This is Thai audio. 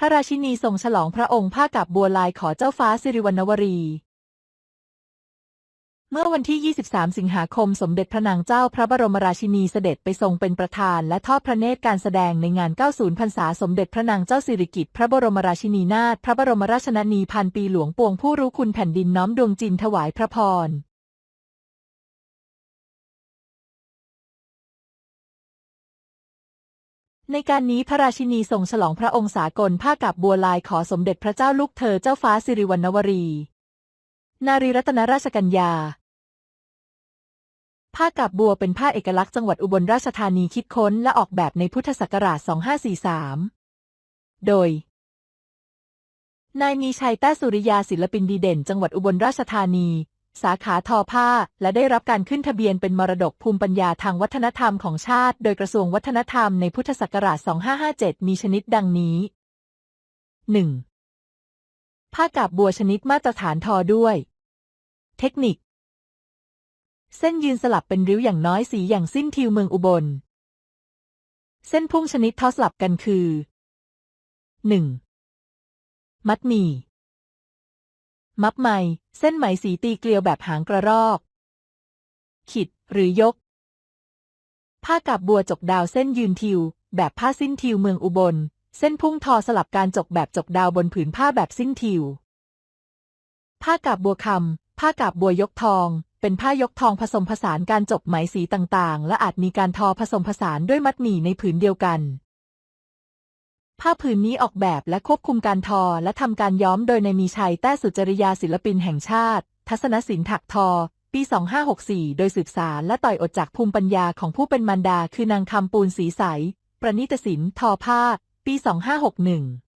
พระราชินีทรงฉลองพระองค์ผ้ากับบัวลายขอเจ้าฟ้าสิริวัณวรี เมื่อวันที่ 23 สิงหาคมสมเด็จพระนางเจ้าพระบรมราชินีเสด็จไปทรงเป็นประธาน และทอดพระเนตรการแสดงในงาน 90 พรรษาสมเด็จพระนางเจ้าสิริกิติ์พระบรมราชินีนาถพระบรมราชชนนีพันปีหลวงปวงผู้รู้คุณแผ่นดินน้อมดวงจินถวายพระพร ในการนี้พระราชินีทรงฉลองพระองค์สากลผ้ากับบัวลายขอสมเด็จพระเจ้าลูกเธอเจ้าฟ้าสิริวัณวรี นารีรัตนราชกัญญา ผ้ากับบัวเป็นผ้าเอกลักษณ์จังหวัดอุบลราชธานีคิดค้นและออกแบบในพุทธศักราช 2543 โดย นายมีชัยแต้สุริยาศิลปินดีเด่น จังหวัดอุบลราชธานี สาขาทอผ้า และได้รับการขึ้นทะเบียนเป็นมรดกภูมิปัญญาทางวัฒนธรรมของชาติ โดยกระทรวงวัฒนธรรมในพุทธศักราช 2557 มีชนิดดังนี้ 1. ผ้ากาบบัวชนิดมาตรฐานทอด้วย เทคนิค เส้นยืนสลับเป็นริ้วอย่างน้อยสีอย่างสิ้นทิวเมืองอุบล เส้นพุ่งชนิดทอสลับกันคือ 1. มัดหมี่ มับไหม เส้นไหมสีตีเกลียวแบบหางกระรอก ขิด หรือยก ผ้ากับบัวจกดาวเส้นยืนทิว แบบผ้าสิ้นทิวเมืองอุบล เส้นพุ่งทอสลับการจกแบบจกดาวบนผืนผ้าแบบสิ้นทิว ผ้ากับบัวคำผ้ากับบัวยกทอง เป็นผ้ายกทองผสมผสานการจบไหมสีต่างๆ และอาจมีการทอผสมผสานด้วยมัดหมี่ในผืนเดียวกัน ผ้าผืนนี้ออกแบบและควบคุมการทอและทำการย้อมโดยในมีชัยแต้สุจริยาศิลปินแห่งชาติ ทัศนศิลป์ถักทอ ปี 2564 โดยสืบสารและต่อยอดจากภูมิปัญญาของผู้เป็นมารดาคือนางคำปูนสีใส ประณิตศิลป์ทอผ้า ปี 2561